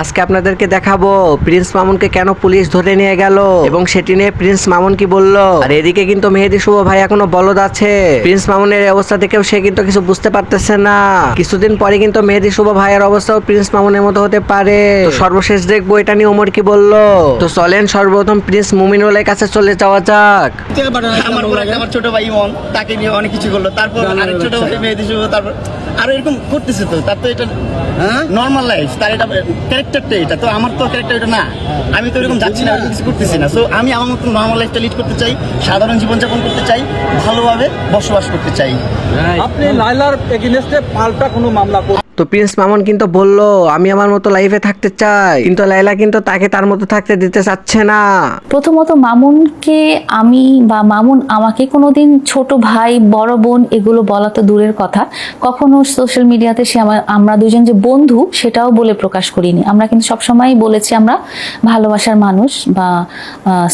আজকে আপনাদেরকে দেখাবো প্রিন্স মামুনকে কেন পুলিশ ধরে নিয়ে গেল? এবং সেটি নিয়ে প্রিন্স মামুন কি বলল? আর এদিকে কিন্তু মেহেদি শুভ ভাই এখনও বলদ আছে। প্রিন্স মামুনের অবস্থা দেখেও সে কিন্তু কিছু বুঝতে পারতেছে না। কিছুদিন পরে কিন্তু মেহেদি শুভ ভাইয়ের অবস্থাও প্রিন্স মামুনের মতো হতে পারে। সর্বশেষ দেখব এটা নিয়ে ওমর কি বলল? তো চলেন সর্বপ্রথম প্রিন্স মুমিনুলের কাছে চলে যাওয়া যাক। আমার ছোট ভাই ইমন তাকে নিয়ে অনেক কিছু করল। তারপর আরেক ছোট ভাই মেহেদি শুভ তারপর আরও এরকম করতেছে তো তার তো এটা নর্মাল লাইফ তার এটা ক্যারেক্টারটা এটা তো আমার তো ক্যারেক্টার এটা না। আমি তো এরকম যাচ্ছি না কিছু করতেছি না। সো আমি আমার মতো নর্মাল লাইফটা লিড করতে চাই সাধারণ জীবনযাপন করতে চাই ভালোভাবে বসবাস করতে চাই। আপনি লাইলার এগেনস্টে পাল্টা কোনো মামলা তো প্রিন্স মামুন কিন্তু বলল, আমি আমার মতো লাইফে থাকতে চাই। কিন্তু লাইলা কিন্তু তাকে তার মতো থাকতে দিতে চাচ্ছে না। প্রথমত মামুনকে আমি বা মামুন আমাকে কোনোদিন ছোট ভাই, বড় বোন এগুলো বলা তো দূরের কথা। কখনো সোশ্যাল মিডিয়াতে সে আমার দুজন যে বন্ধু, সেটাও বলে প্রকাশ করিনি। আমরা কিন্তু সবসময় বলেছি আমরা ভালোবাসার মানুষ বা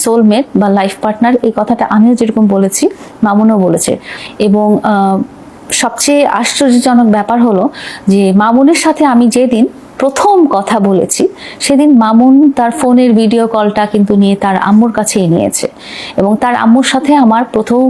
সোলমেট বা লাইফ পার্টনার এই কথাটা আমিও যেরকম বলেছি, মামুনও বলেছে। এবং সবচেয়ে আশ্চর্যজনক ব্যাপার হলো যে মামুনের সাথে আমি যেদিন প্রথম কথা বলেছি, সেদিন মামুন তার ফোনের ভিডিও কলটা কিন্তু নিয়ে তার আম্মুর কাছেই নিয়েছে এবং তার আম্মুর সাথে আমার প্রথম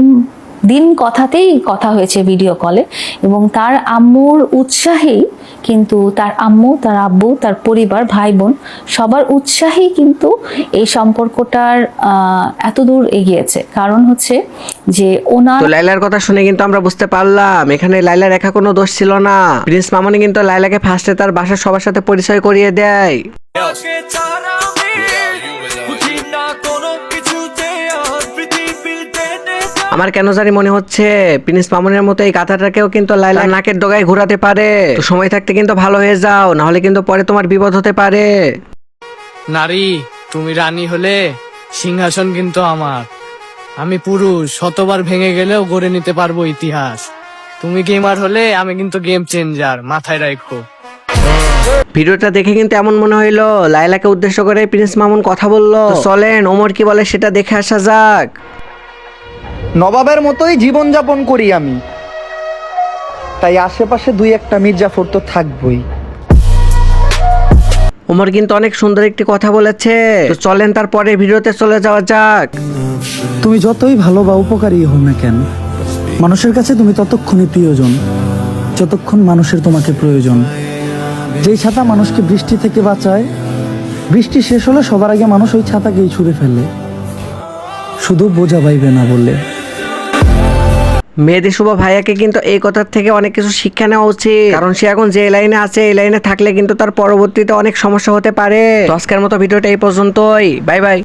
দিন কথাতেই কথা হয়েছে ভিডিও কলে এবং তার আম্মুর উৎসাহেই কিন্তু তার আম্মু তার আব্বু তার পরিবার ভাই বোন সবার উৎসাহেই কিন্তু এই সম্পর্কটার আহ, এত দূর এগিয়েছে। কারণ হচ্ছে যে ওনার তো লাইলার কথা শুনে কিন্তু আমরা বুঝতে পারলাম এখানে লাইলার একা কোনো দোষ ছিল না। প্রিন্স মামনি কিন্তু লাইলাকে ফার্স্টে তার বাসার সবার সাথে পরিচয় করিয়ে দেয়। আমার কেন জানি মনে হচ্ছে প্রিন্স মামুনের মতো এই গাথাটাকেও কিন্তু লাইলা নাকের ডগায় ঘোরাতে পারে। তো সময় থাকতে কিন্তু ভালো হয়ে যাও না হলে কিন্তু পরে তোমার বিপদ হতে পারে। নারী তুমি রানী হলে সিংহাসন কিন্তু আমার। আমি পুরুষ শতবার ভেঙে গেলেও গড়ে নিতে পারব ইতিহাস। তুমি গেমার হলে আমি কিন্তু গেম চেঞ্জার মাথায় রাখো। ভিডিওটা দেখে কিন্তু এমন মনে হইল লাইলাকে উদ্দেশ্য করে প্রিন্স মামুন কথা বলল। চলেন ওমর কি বলে সেটা দেখে আসা যাক। নবাবের মতোই জীবনযাপন করি আমি। তাই আশেপাশে দুই একটা মির্জাফর তো থাকবই। ওমর কিন্তু অনেক সুন্দর একটি কথা বলেছে। তো চলেন তারপরে ভিডিওতে চলে যাওয়া যাক। তুমি যতই ভালো বা উপকারী হও না কেন মানুষের কাছে তুমি ততক্ষণই প্রিয়জন যতক্ষণ মানুষের তোমাকে প্রয়োজন। যেই ছাতা মানুষকে বৃষ্টি থেকে বাঁচায় বৃষ্টি শেষ হলে সবার আগে মানুষ ওই ছাতাকেই ছুঁড়ে ফেলে। শুধু বোঝা পাইবে না বললে। মেয়েদের শুভ ভাইয়াকে কিন্তু এই কথার থেকে অনেক কিছু শিক্ষা নেওয়া উচিত। কারণ সে এখন যে লাইনে আছে, এই লাইনে থাকলে কিন্তু তার পরবর্তীতে অনেক সমস্যা হতে পারে। আজকের মতো ভিডিওটা এই পর্যন্তই। Bye bye.